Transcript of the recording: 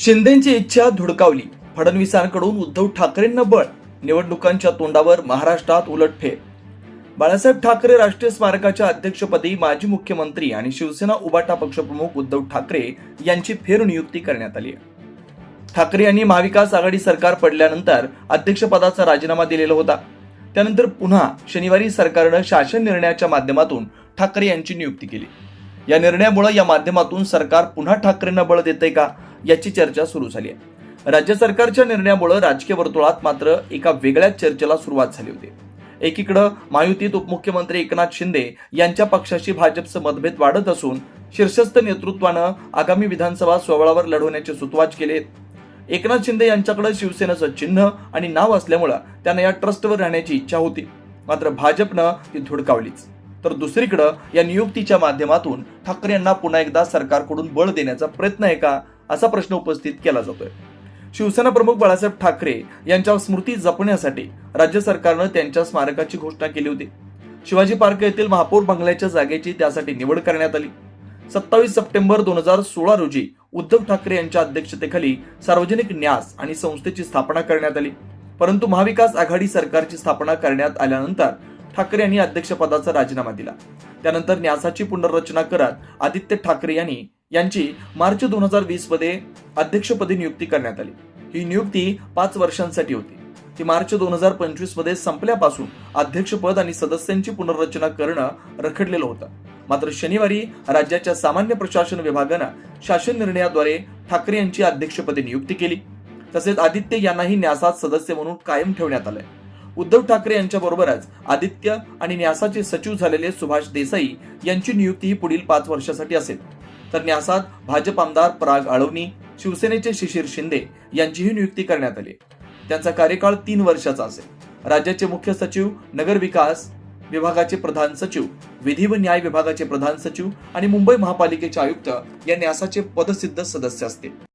शिंदेची इच्छा धुडकावली. फडणवीसांकडून उद्धव ठाकरेंना बळ. निवडणुकांच्या तोंडावर महाराष्ट्रात उलटफेर. बाळासाहेब ठाकरे राष्ट्रीय स्मारकाच्या अध्यक्षपदी माजी मुख्यमंत्री आणि शिवसेना उबाटा पक्षप्रमुख उद्धव ठाकरे यांची फेरनियुक्ती करण्यात आली आहे. ठाकरे यांनी महाविकास आघाडी सरकार पडल्यानंतर अध्यक्षपदाचा राजीनामा दिलेला होता. त्यानंतर पुन्हा शनिवारी सरकारनं शासन निर्णयाच्या माध्यमातून ठाकरे यांची नियुक्ती केली. या निर्णयामुळे या माध्यमातून सरकार पुन्हा ठाकरेंना बळ देते का? याची चर्चा सुरू झाली आहे. राज्य सरकारच्या निर्णयामुळे राजकीय वर्तुळात मात्र एका वेगळ्याच चर्चेला सुरुवात झाली होती. एकीकडं महायुतीत उपमुख्यमंत्री एकनाथ शिंदे यांच्या पक्षाशी भाजपचं मतभेद वाढत असून शीर्षस्थ नेतृत्वानं आगामी विधानसभा सोहळावर लढवण्याचे सुतवाच केले एकनाथ शिंदे यांच्याकडे शिवसेनेचं चिन्ह आणि नाव असल्यामुळं त्यांना या ट्रस्टवर राहण्याची इच्छा होती. मात्र भाजपनं ती धुडकावलीच. तर दुसरीकडं या नियुक्तीच्या माध्यमातून ठाकरे यांना पुन्हा एकदा सरकारकडून बळ देण्याचा प्रयत्न आहे का? असा प्रश्न उपस्थित केला जातोय. शिवसेना प्रमुख बाळासाहेब ठाकरे यांच्या स्मृती जपण्यासाठी राज्य सरकारनं त्यांच्या स्मारकाची घोषणा केली होती. शिवाजी पार्क येथील महापौर बंगल्याच्या जागेची त्यासाठी निवड करण्यात आली. सत्तावीस सप्टेंबर दोन हजार सोळा रोजी उद्धव ठाकरे यांच्या अध्यक्षतेखाली सार्वजनिक न्यास आणि संस्थेची स्थापना करण्यात आली. परंतु महाविकास आघाडी सरकारची स्थापना करण्यात आल्यानंतर ठाकरे यांनी अध्यक्षपदाचा राजीनामा दिला. त्यानंतर न्यासाची पुनर्रचना करत आदित्य ठाकरे यांनी यांची मार्च दोन हजार वीसमध्ये अध्यक्षपदी नियुक्ती करण्यात आली. ही नियुक्ती पाच वर्षांसाठी होती. ती मार्च दोन हजार पंचवीसमध्ये संपल्यापासून अध्यक्षपद आणि सदस्यांची पुनर्रचना करणं रखडलेलं होतं. मात्र शनिवारी राज्याच्या सामान्य प्रशासन विभागानं शासन निर्णयाद्वारे ठाकरे यांची अध्यक्षपदी नियुक्ती केली. तसेच आदित्य यांनाही न्यासात सदस्य म्हणून कायम ठेवण्यात आलंय. उद्धव ठाकरे यांच्या बरोबरच आदित्य आणि न्यासाचे सचिव झालेले सुभाष देसाई यांची नियुक्ती ही पुढील पाच वर्षासाठी असेल. तर न्यासात भाजप आमदार पराग आळवणी शिवसेनेचे शिशिर शिंदे यांचीही नियुक्ती करण्यात आली. त्यांचा कार्यकाळ तीन वर्षाचा असेल. राज्याचे मुख्य सचिव नगर विकास विभागाचे प्रधान सचिव विधी व न्याय विभागाचे प्रधान सचिव आणि मुंबई महापालिकेचे आयुक्त या न्यासाचे पदसिद्ध सदस्य असतील.